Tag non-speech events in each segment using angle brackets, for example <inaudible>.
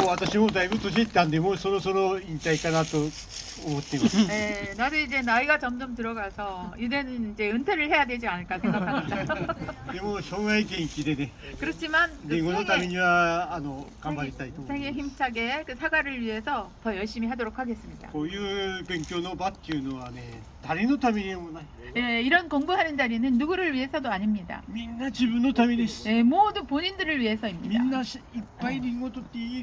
もう私もだいぶ年いったんでもうそろそろ引退かなと思っています。 네, 나도 이제 나이가 점점 들어가서 이제는 이제 은퇴를 해야 되지 않을까 생각합니다. でも生涯元気でね、 그렇지만 그 リンゴのため 생애, にはあの頑張りたいと思い 생애 ます。 힘차게 그 사과를 위해서 더 열심히 하도록 하겠습니다. こういう勉強の場っていうのはね、誰のためにもない。 예, 이런 공부하는 자리는 누구를 위해서도 아닙니다. みんな自分のためです。 예, 모두 본인들을 み 위해서입니다. んないっぱいリンゴ取っていい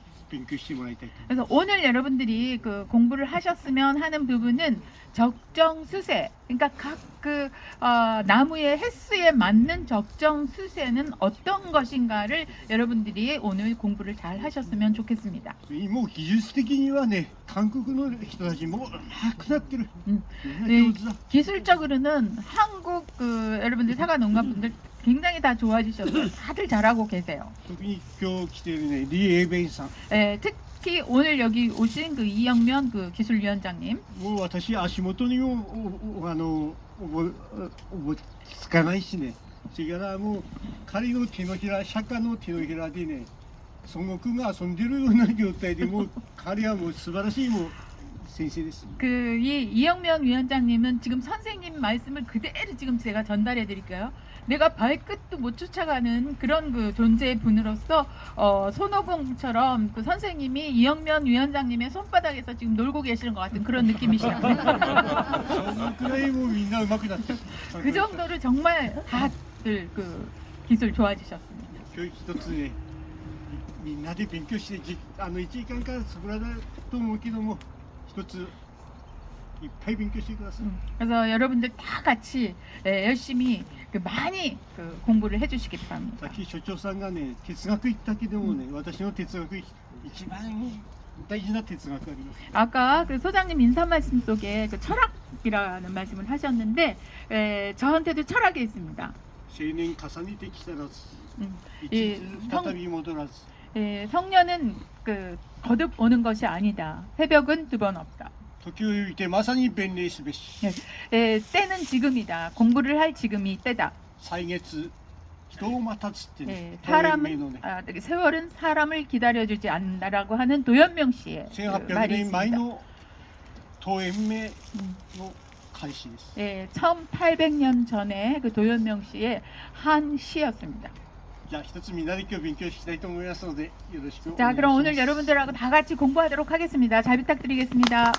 勉強してもらいたいと。 그래서 오늘 여러분들이 그 공부를 하셨으면 하는 부분은 적정 수세, 그러니까 각 그 나무의 횟수에 맞는 적정 수세는 어떤 것인가를 여러분들이 오늘 공부를 잘 하셨으면 좋겠습니다. もう技術的にはね、韓国の人たちもうまくなってる。 음. みんな上手だ。 기술적으로는 한국 그 여러분들 사과 농가분들 굉장히 다 좋아지셔서 <clears throat> 다들 잘하고 계세요. 特に今日来てるね、リエーベンさん。 예, 특히 오늘 여기 오신 그 이영면 그 기술위원장님, もう私足元にもおおあのおぼおぼつかないしねそれからもう彼の手のひら釈迦の手のひらでね孫悟空が遊んでるような状態でもう彼はもう素晴らしいもう 先生です 그 이 이영면 위원장님은 지금 선생님 말씀을 그대로 지금 제가 전달해 드릴게요. 내가 발끝도 못 쫓아가는 그런 그 존재의 분으로서 어, 손오공처럼 그 선생님이 이영면 위원장님의 손바닥에서 지금 놀고 계시는 것 같은 그런 느낌이시죠. そのくらいもうみんな上手くなってる 그 정도로 정말 다들 그 기술 좋아지셨습니다. 今日一つねみんなで勉強してじあの1時間からそこらだと思うけども 一ついっぱい勉強してください、 음, 그래서 여러분들 다 같이 예, 열심히 그 많이 그 공부를 해주시기 さ 바랍니다. っき所長さんがね哲学言ったけどもね、私の哲学一番大事な哲学あります 아까 그 소장님 인사 말씀 속에 그 철학이라는 말씀을 하셨는데 에, 저한테도 철학이 있습니다. 세인 가산이 되기서라스. 예, 성년은 그 거듭 오는 것이 아니다. 새벽은 두 번 없다. 도쿄에 마산이 벤레이스베시. 예, 예, 때는 지금이다. 공부를 할 지금이 때다. 사이게츠 예, 사람 아, 네, 세월은 사람을 기다려주지 않는다라고 하는 도연명 씨의 그 말이 있습니다. 도엠메 음. の開始です 예, 1800년 전에 그 도연명 씨의 한 시였습니다. じゃあ一つみんなで今日勉強したいと思いますのでよろしくお願い 자, し 그럼 ます 오늘 여러분들하고 다 같이 공부하도록 하겠습니다. 잘 부탁드리겠습니다.